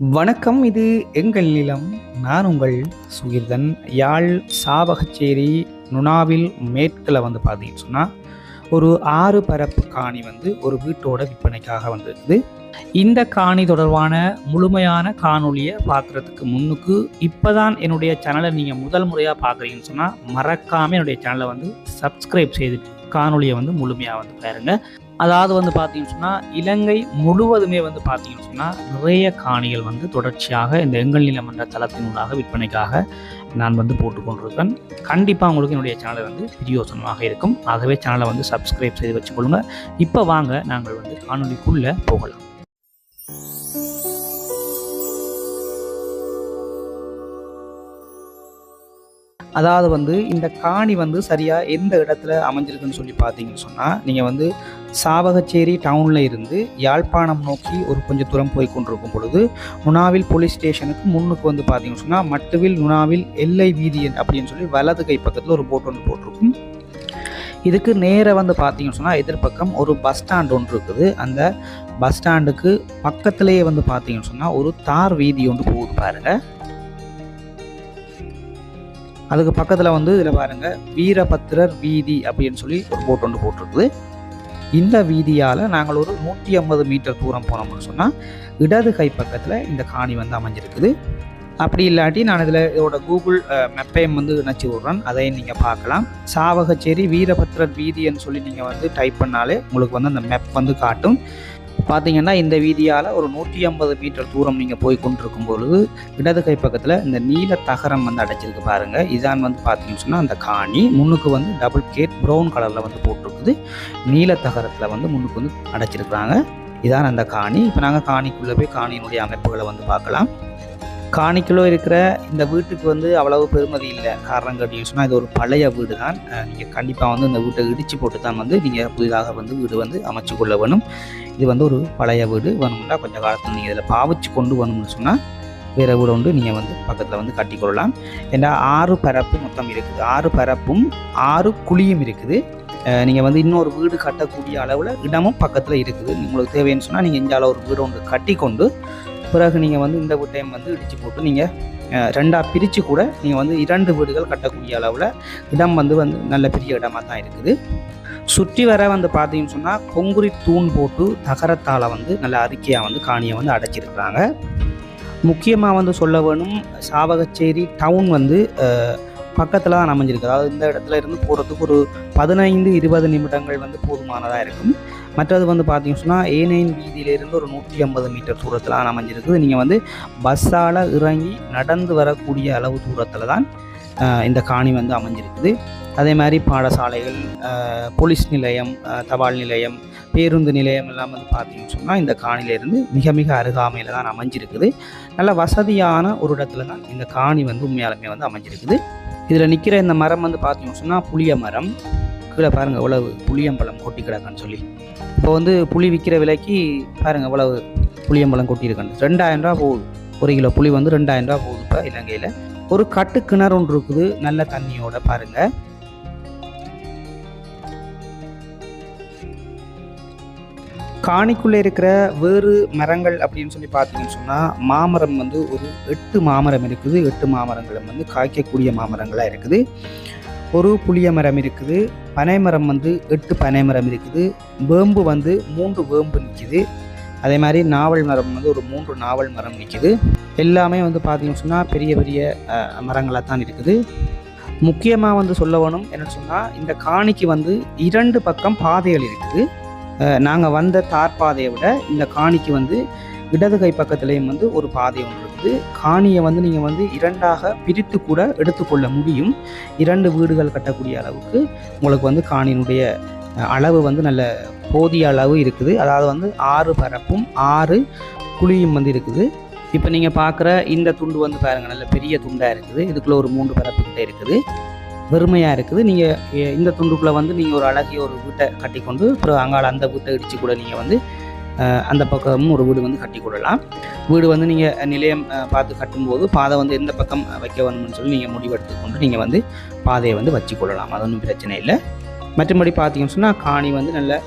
வணக்கம் இது எங்கள் நிலம். நான் உங்கள் சுகிர்தன். யாழ் சாவகச்சேரி நுணாவில் மேற்கில் வந்து பார்த்தீங்கன்னு சொன்னால் ஒரு ஆறு பரப்பு காணி வந்து ஒரு வீட்டோட விற்பனைக்காக வந்திருக்குது. இந்த காணி தொடர்பான முழுமையான காணொலியை பார்க்குறதுக்கு முன்னுக்கு இப்போ தான் என்னுடைய சேனலை நீங்கள் முதல் முறையாக பார்க்குறீங்கன்னு சொன்னால் மறக்காமல் என்னுடைய சேனலை வந்து சப்ஸ்கிரைப் செய்து காணொலியை வந்து முழுமையாக வந்து பாருங்கள் அதாவது வந்து பார்த்தீங்கன்னு சொன்னால் இலங்கை முழுவதுமே வந்து பார்த்தீங்கன்னு சொன்னால் நிறைய காணிகள் வந்து தொடர்ச்சியாக இந்த எங்கள் நிலம் என்ற தளத்தினூடாக விற்பனைக்காக நான் வந்து போட்டுக்கொண்டிருக்கேன். கண்டிப்பாக உங்களுக்கு என்னுடைய சேனலை வந்து பிரியோசனமாக இருக்கும். ஆகவே சேனலை வந்து சப்ஸ்கிரைப் செய்து வச்சுக்கொள்ளுங்க. இப்போ வாங்க நாங்கள் வந்து காணொலிக்குள்ளே போகலாம். அதாவது வந்து இந்த காணி வந்து சரியாக எந்த இடத்துல அமைஞ்சிருக்குன்னு சொல்லி பார்த்தீங்கன்னு சொன்னால் நீங்கள் வந்து சாவகச்சேரி டவுனில் இருந்து யாழ்ப்பாணம் நோக்கி ஒரு கொஞ்சம் தூரம் போய் கொண்டிருக்கும் பொழுது நுணாவில் போலீஸ் ஸ்டேஷனுக்கு முன்னுக்கு வந்து பார்த்தீங்கன்னு சொன்னால் மட்டுவில் நுணாவில் எல்லை வீதி அப்படின்னு சொல்லி வலது கை பக்கத்தில் ஒரு போட் ஒன்று போட்டிருக்கும். இதுக்கு நேராக வந்து பார்த்தீங்கன்னு சொன்னால் எதிர்பக்கம் ஒரு பஸ் ஸ்டாண்ட் ஒன்று இருக்குது. அந்த பஸ் ஸ்டாண்டுக்கு பக்கத்திலேயே வந்து பார்த்தீங்கன்னு சொன்னால் ஒரு தார் வீதி ஒன்று போகுது பாருங்கள் அதுக்கு பக்கத்தில் வந்து இதில் பாருங்கள் வீரபத்திரர் வீதி அப்படின்னு சொல்லி ஒரு போட் ஒன்று போட்டிருக்குது. இந்த வீதியால் நாங்கள் ஒரு நூற்றி ஐம்பது மீட்டர் தூரம் போனோம்னு சொன்னால் இடது கை பக்கத்தில் இந்த காணி வந்து அமைஞ்சிருக்குது. அப்படி இல்லாட்டி நான் இதில் இதோட கூகுள் மெப்பையும் வந்து இணைச்சி விட்றேன். அதையும் நீங்கள் பார்க்கலாம். சாவகச்சேரி வீரபத்ரர் வீதின்னு சொல்லி நீங்கள் வந்து டைப் பண்ணாலே உங்களுக்கு வந்து அந்த மெப் வந்து காட்டும். பார்த்தீங்கன்னா இந்த வீதியால் ஒரு நூற்றி ஐம்பது மீட்டர் தூரம் நீங்கள் போய் கொண்டிருக்கும் பொழுது இடது கை பக்கத்தில் இந்த நீல தகரம் வந்து அடைச்சிருக்கு பாருங்கள் இதான் வந்து பார்த்தீங்கன்னு சொன்னால் அந்த காணி. முன்னுக்கு வந்து டபுள் கேட் ப்ரௌன் கலரில் வந்து போட்டிருக்குது. நீல தகரத்தில் வந்து முன்னுக்கு வந்து அடைச்சிருக்கிறாங்க. இதான் அந்த காணி. இப்போ நாங்கள் காணிக்குள்ளே போய் காணியினுடைய அமைப்புகளை வந்து பார்க்கலாம். காணிக்குள்ளே இருக்கிற இந்த வீட்டுக்கு வந்து அவ்வளவு பெருமதி இல்லை. காரணம் கேட்டீங்கன்னு சொன்னால் இது ஒரு பழைய வீடு தான் நீங்கள் கண்டிப்பாக வந்து இந்த வீட்டை இடித்து போட்டு தான் வந்து நீங்கள் புதிதாக வந்து வீடு வந்து அமைச்சு கொள்ள வேணும். இது வந்து ஒரு பழைய வீடு வேணும்னா கொஞ்சம் காலத்தில் நீங்கள் இதில் பாவிச்சு கொண்டு வரணும்னு சொன்னால் வேறு வீடு ஒன்று நீங்கள் வந்து பக்கத்தில் வந்து கட்டிக்கொள்ளலாம். ஏன்னா ஆறு பரப்பு மொத்தம் இருக்குது. ஆறு பரப்பும் ஆறு குழியும் இருக்குது. நீங்கள் வந்து இன்னொரு வீடு கட்டக்கூடிய அளவில் இடமும் பக்கத்தில் இருக்குது. உங்களுக்கு தேவைன்னு சொன்னால் நீங்கள் இந்தியாவில் ஒரு வீடு ஒன்று கட்டி கொண்டு பிறகு நீங்கள் வந்து இந்த வீட்டையும் வந்து இடித்து போட்டு நீங்கள் ரெண்டாக பிரித்து கூட நீங்கள் வந்து இரண்டு வீடுகள் கட்டக்கூடிய அளவில் இடம் வந்து வந்து நல்ல பெரிய இடமாக தான் இருக்குது. சுற்றி வர வந்து பார்த்தீங்கன்னு சொன்னால் கொங்குரி தூண் போட்டு தகரத்தால் வந்து நல்ல அறிக்கையாக வந்து காணியை வந்து அடைச்சிருக்கிறாங்க. முக்கியமாக வந்து சொல்ல வேணும் சாவகச்சேரி டவுன் வந்து பக்கத்தில் தான் அமைஞ்சிருக்கு. அதாவது இந்த இடத்துல இருந்து போகிறதுக்கு ஒரு பதினைந்து இருபது நிமிடங்கள் வந்து போதுமானதாக இருக்கும். மற்றது வந்து பார்த்தீங்கன்னு சொன்னால் ஏனைன் வீதியிலிருந்து ஒரு நூற்றி ஐம்பது மீட்டர் தூரத்தில் தான் அமைஞ்சிருக்குது. நீங்கள் வந்து பஸ்ஸால் இறங்கி நடந்து வரக்கூடிய அளவு தூரத்தில் தான் இந்த காணி வந்து அமைஞ்சிருக்குது. அதே மாதிரி பாடசாலைகள் போலீஸ் நிலையம் தபால் நிலையம் பேருந்து நிலையம் எல்லாம் வந்து பார்த்தீங்கன்னு சொன்னால் இந்த காணிலேருந்து மிக மிக அருகாமையில் தான் அமைஞ்சிருக்குது. நல்ல வசதியான ஒரு இடத்துல தான் இந்த காணி வந்து உண்மையாலுமே வந்து அமைஞ்சிருக்குது. இதில் நிற்கிற இந்த மரம் வந்து பார்த்தீங்கன்னு சொன்னால் புளிய மரம். கீழே பாருங்கள் எவ்வளவு புளியம்பழம் கொட்டி கிடக்குன்னு சொல்லி. இப்போ வந்து புளி விற்கிற விலைக்கு பாருங்கள் எவ்வளவு புளியம்பழம் கொட்டியிருக்கான்னு. ரெண்டாயிரம் ரூபா போகுது. ஒரு கிலோ புளி வந்து ரெண்டாயிரம் ரூபா போகுது இப்போ இலங்கையில். ஒரு கட்டு கிணறு ஒன்று இருக்குது. நல்ல தண்ணியோட பாருங்கள் காணிக்குள்ளே இருக்கிற வேறு மரங்கள் அப்படின்னு சொல்லி பார்த்தீங்கன்னு சொன்னால் மாமரம் வந்து ஒரு எட்டு மாமரம் இருக்குது. எட்டு மாமரங்களும் வந்து காய்க்கக்கூடிய மாமரங்களாக இருக்குது. ஒரு புளிய மரம் இருக்குது. பனைமரம் வந்து எட்டு பனைமரம் இருக்குது. வேம்பு வந்து மூன்று வேம்பு நிற்கிது அதே மாதிரி நாவல் மரம் வந்து ஒரு மூன்று நாவல் மரம் நிற்கிது எல்லாமே வந்து பார்த்தீங்கன்னு சொன்னால் பெரிய பெரிய மரங்களாக தான் இருக்குது. முக்கியமாக வந்து சொல்ல வேணும் என்னென்னு சொன்னால் இந்த காணிக்கு வந்து இரண்டு பக்கம் பாதைகள் இருக்குது. நாங்கள் வந்த தார் பாதையை விட இந்த காணிக்கு வந்து இடது கை பக்கத்துலேயும் வந்து ஒரு பாதை ஒன்று இருக்குது. காணியை வந்து நீங்கள் வந்து இரண்டாக பிரித்து கூட எடுத்துக்கொள்ள முடியும். இரண்டு வீடுகள் கட்டக்கூடிய அளவுக்கு உங்களுக்கு வந்து காணியினுடைய அளவு வந்து நல்ல போதிய அளவு இருக்குது. அதாவது வந்து ஆறு பரப்பும் ஆறு குழியும் வந்து இருக்குது. இப்போ நீங்கள் பார்க்குற இந்த துண்டு வந்து பாருங்கள் நல்ல பெரிய துண்டாக இருக்குது. இதுக்குள்ளே ஒரு மூன்று பரப்பு கிட்டே இருக்குது. வெறுமையாக இருக்குது. நீங்கள் இந்த துண்டுக்குள்ளே வந்து நீங்கள் ஒரு அழகிய ஒரு வீட்டை கட்டி கொண்டு அப்புறம் அங்கால அந்த வீட்டை இடித்து கூட நீங்கள் வந்து அந்த பக்கமும் ஒரு வீடு வந்து கட்டி கொள்ளலாம். வீடு வந்து நீங்கள் நிலையம் பார்த்து கட்டும்போது பாதை வந்து எந்த பக்கம் வைக்க வேணும்னு சொல்லி நீங்கள் முடிவெடுத்து கொண்டு நீங்கள் வந்து பாதையை வந்து வச்சு கொள்ளலாம். அது ஒன்றும் பிரச்சனை இல்லை. மற்றபடி பார்த்தீங்கன்னு சொன்னால் காணி வந்து நல்ல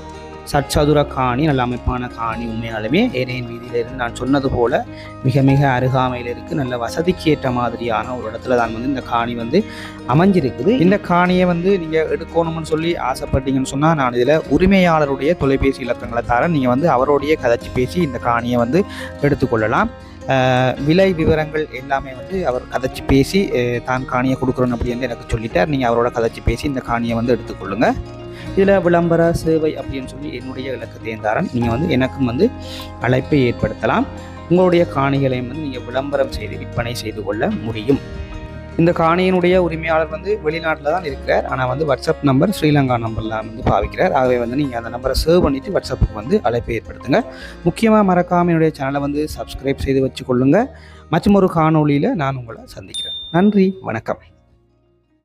சட்சதுர காணி நல்ல அமைப்பான காணி உண்மையாலுமே ஏனையின் வீதியிலிருந்து நான் சொன்னது போல மிக மிக அருகாமையில் இருக்குது நல்ல வசதிக்கு ஏற்ற மாதிரியான ஒரு இடத்துல தான் வந்து இந்த காணி வந்து அமைஞ்சிருக்குது. இந்த காணியை வந்து நீங்கள் எடுக்கணும்னு சொல்லி ஆசைப்பட்டீங்கன்னு சொன்னால் நான் இதில் உரிமையாளருடைய தொலைபேசி இலக்கங்களை தரேன். நீங்கள் வந்து அவருடைய கதைச்சி பேசி இந்த காணியை வந்து எடுத்துக்கொள்ளலாம். விலை விவரங்கள் எல்லாமே வந்து அவர் கதைச்சி பேசி தான் காணியை கொடுக்குறோன்னு அப்படின்னு எனக்கு சொல்லிட்டார். நீங்கள் அவரோட கதைச்சி பேசி இந்த காணியை வந்து எடுத்துக்கொள்ளுங்கள் இதில் விளம்பர சேவை அப்படின்னு சொல்லி என்னுடைய இலக்கத்தையும் தேர்ந்தாரன் நீங்கள் வந்து எனக்கும் வந்து அழைப்பை ஏற்படுத்தலாம். உங்களுடைய காணிகளையும் வந்து நீங்கள் விளம்பரம் செய்து விற்பனை செய்து கொள்ள முடியும். இந்த காணியினுடைய உரிமையாளர் வந்து வெளிநாட்டில் தான் இருக்கிறார். ஆனால் வந்து வாட்ஸ்அப் நம்பர் ஸ்ரீலங்கா நம்பரில் வந்து பாவிக்கிறார். ஆகவே வந்து நீங்கள் அந்த நம்பரை சேவ் பண்ணிவிட்டு வாட்ஸ்அப்புக்கு வந்து அழைப்பை ஏற்படுத்துங்க. முக்கியமாக மறக்காமல் என்னுடைய சேனலை வந்து சப்ஸ்கிரைப் செய்து வச்சுக்கொள்ளுங்க மற்றும் ஒரு காணொளியில் நான் உங்களை சந்திக்கிறேன். நன்றி வணக்கம்.